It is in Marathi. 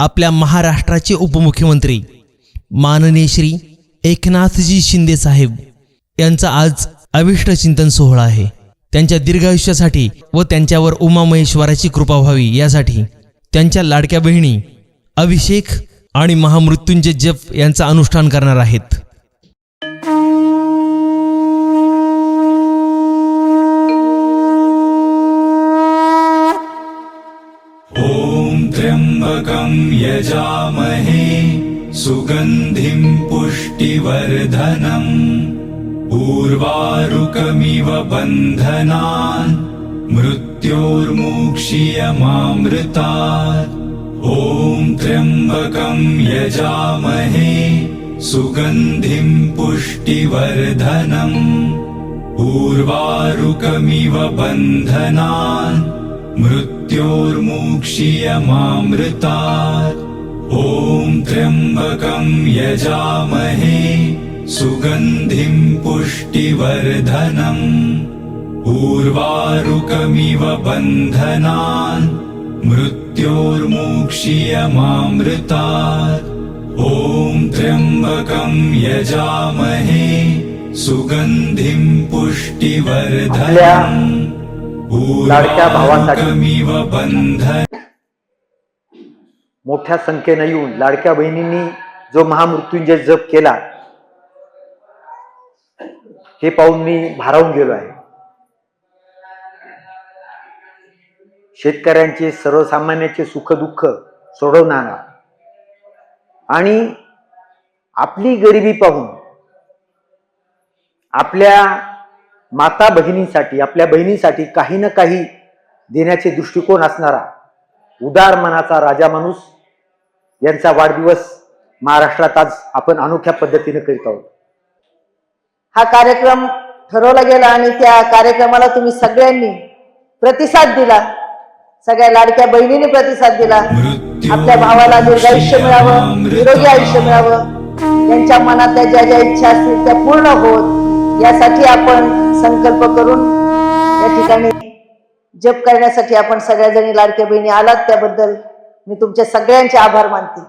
आपल्या महाराष्ट्राचे उपमुख्यमंत्री माननीय श्री एकनाथजी शिंदे साहेब यांचा आज अविष्ट चिंतन सोहळा आहे. त्यांच्या दीर्घायुष्यासाठी व त्यांच्यावर उमा महेश्वराची कृपा व्हावी यासाठी त्यांच्या लाडक्या बहिणी अभिषेक आणि महामृत्युंजय जप यांचा अनुष्ठान करणार आहेत. त्र्यम्बकम् यजामहे सुगन्धिम् पुष्टिवर्धनम्। पूर्वारुकमिव बन्धनान् मृत्योर्मोक्षियमामृतात् ॐ त्र्यम्बकम् यजामहे सुगन्धिम् पुष्टिवर्धनम्। पूर्वारुकमिव बन्धनान् मृ मृत्योर्मुक्षीयमामृतात् ॐ त्र्यम्बकं यजामहे सुगन्धिं पुष्टिवर्धनम्। पूर्वारुकमिव बन्धनान् मृत्योर्मुक्षीयमामृतात् ॐ त्र्यम्बकं यजामहे सुगन्धिं पुष्टिवर्धनम्। लाडक्या भावासाठी. मोठ्या संख्येनं येऊन लाडक्या बहिणींनी जो महामृत्युंजय जप केला हे पाहून मी भारावून गेलो आहे शेतकऱ्यांचे सर्वसामान्याचे सुख दुःख सोडवणारा आणि आपली गरिबी पाहून आपल्या माता भगिनींसाठी आपल्या बहिणींसाठी काही ना काही देण्याचे दृष्टिकोन असणारा उदार मनाचा राजा माणूस यांचा वाढदिवस महाराष्ट्रात आज आपण अनोख्या पद्धतीने करीत आहोत. हा कार्यक्रम ठरवला गेला आणि त्या कार्यक्रमाला तुम्ही सगळ्यांनी प्रतिसाद दिला. सगळ्या लाडक्या बहिणींनी प्रतिसाद दिला. आपल्या भावाला दीर्घायुष्य मिळावं निरोगी आयुष्य मिळावं. त्यांच्या मनातल्या ज्या ज्या इच्छा असतील त्या पूर्ण होत. यासाठी आपण संकल्प करून या ठिकाणी जप करण्यासाठी आपण सगळ्या जणी लाडक्या बहिणी आलात. त्याबद्दल मी तुमच्या सगळ्यांचे आभार मानते.